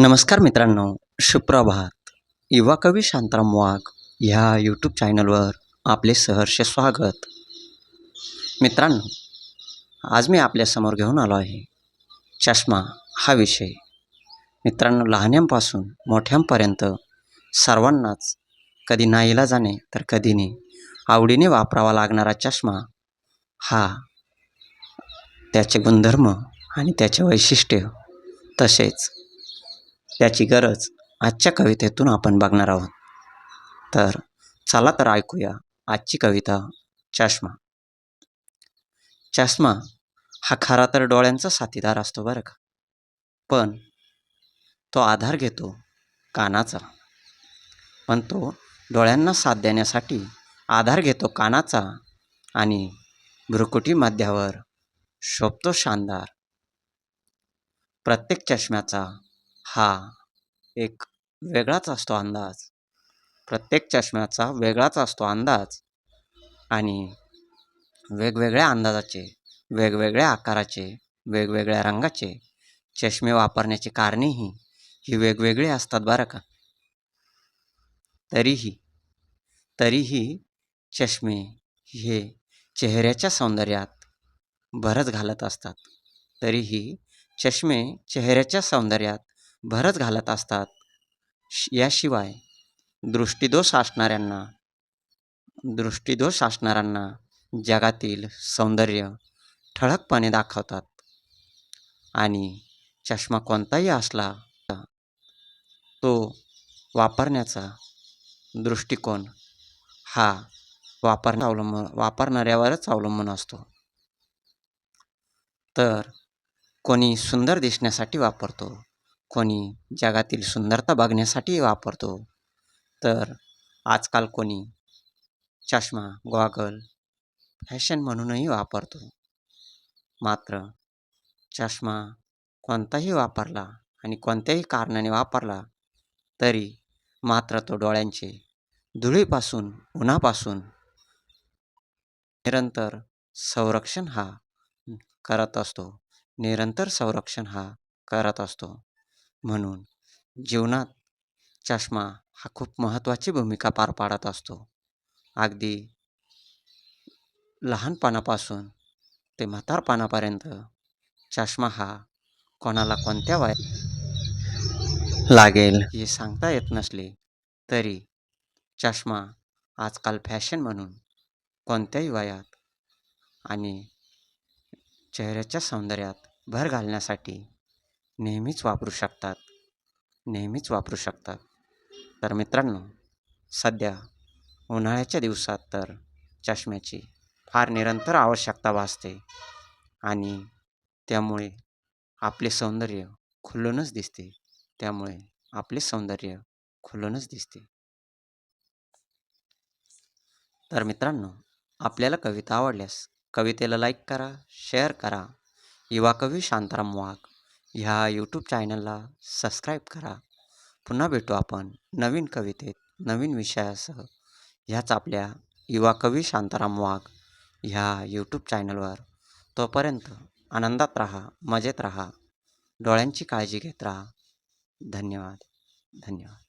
नमस्कार मित्रांनो सुप्रभात. युवा कवी शांताराम वाघ ह्या यूट्यूब चॅनलवर आपले सहर्ष स्वागत. मित्रांनो आज मी आपल्यासमोर घेऊन आलो आहे. चष्मा हा विषय. मित्रांनो लहान्यांपासून मोठ्यांपर्यंत सर्वांनाच कधी नाईला जाणे तर कधीने आवडीने वापरावा लागणारा चष्मा हा त्याचे गुणधर्म आणि त्याचे वैशिष्ट्य तसेच त्याची गरज आजच्या कवितेतून आपण बघणार आहोत. तर चला तर ऐकूया आजची कविता चष्मा. चष्मा हा खरा तर डोळ्यांचा साथीदार असतो बरं का? पण तो आधार घेतो कानाचा. पण तो डोळ्यांना साथ देण्यासाठी आधार घेतो कानाचा आणि भ्रुकुटी मध्यावर शोभतो शानदार. प्रत्येक चष्म्याचा हा एक वेगळाच असतो अंदाज. प्रत्येक चष्म्याचा वेगळाच असतो अंदाज. आणि वेगवेगळ्या अंदाजाचे वेगवेगळ्या आकाराचे वेगवेगळ्या रंगाचे चष्मे वापरण्याची कारणेही ही वेगवेगळी असतात बरं का. तरीही तरीही चष्मे हे चेहऱ्याच्या सौंदर्यात भरच घालत असतात. तरीही चष्मे चेहऱ्याच्या सौंदर्यात भरच घालत असतात. याशिवाय दृष्टीदोष असणाऱ्यांना दृष्टीदोष असणाऱ्यांना जगातील सौंदर्य ठळकपणे दाखवतात. आणि चष्मा कोणताही असला तो वापरण्याचा दृष्टिकोन हा वापर अवलंबून वापरणाऱ्यावरच अवलंबून असतो. तर कोणी सुंदर दिसण्यासाठी वापरतो. कोणी जगातील सुंदरता बघण्यासाठी वापरतो. तर आजकाल कोणी चष्मा गॉगल फॅशन म्हणूनही वापरतो. मात्र चष्मा कोणताही वापरला आणि कोणत्याही कारणाने वापरला तरी मात्र तो डोळ्यांचे धुळीपासून उन्हापासून निरंतर संरक्षण हा करत असतो. निरंतर संरक्षण हा करत असतो. म्हणून जीवनात चष्मा हा खूप महत्त्वाची भूमिका पार पाडत असतो. अगदी लहानपणापासून ते म्हातारपणापर्यंत चष्मा हा कोणाला कोणत्या वय लागेल हे सांगता येत नसले तरी चष्मा आजकाल फॅशन म्हणून कोणत्याही वयात आणि चेहऱ्याच्या सौंदर्यात भर घालण्यासाठी नेहमीच वापरू शकतात. नेहमीच वापरू शकतात. तर मित्रांनो सध्या उन्हाळ्याच्या दिवसात तर चष्म्याची फार निरंतर आवश्यकता भासते आणि त्यामुळे आपले सौंदर्य खुलूनच दिसते. त्यामुळे आपले सौंदर्य खुलूनच दिसते. तर मित्रांनो आपल्याला कविता आवडल्यास कवितेला लाईक करा शेअर करा. युवा कवी शांताराम वाघ. ह्या यूट्यूब चॅनलला सबस्क्राईब करा. पुन्हा भेटू आपण नवीन कवितेत नवीन विषयासह. ह्याच आपल्या युवा कवी शांताराम वाघ ह्या यूट्यूब चॅनलवर तोपर्यंत आनंदात राहा मजेत राहा. डोळ्यांची काळजी घेत राहा. धन्यवाद. धन्यवाद.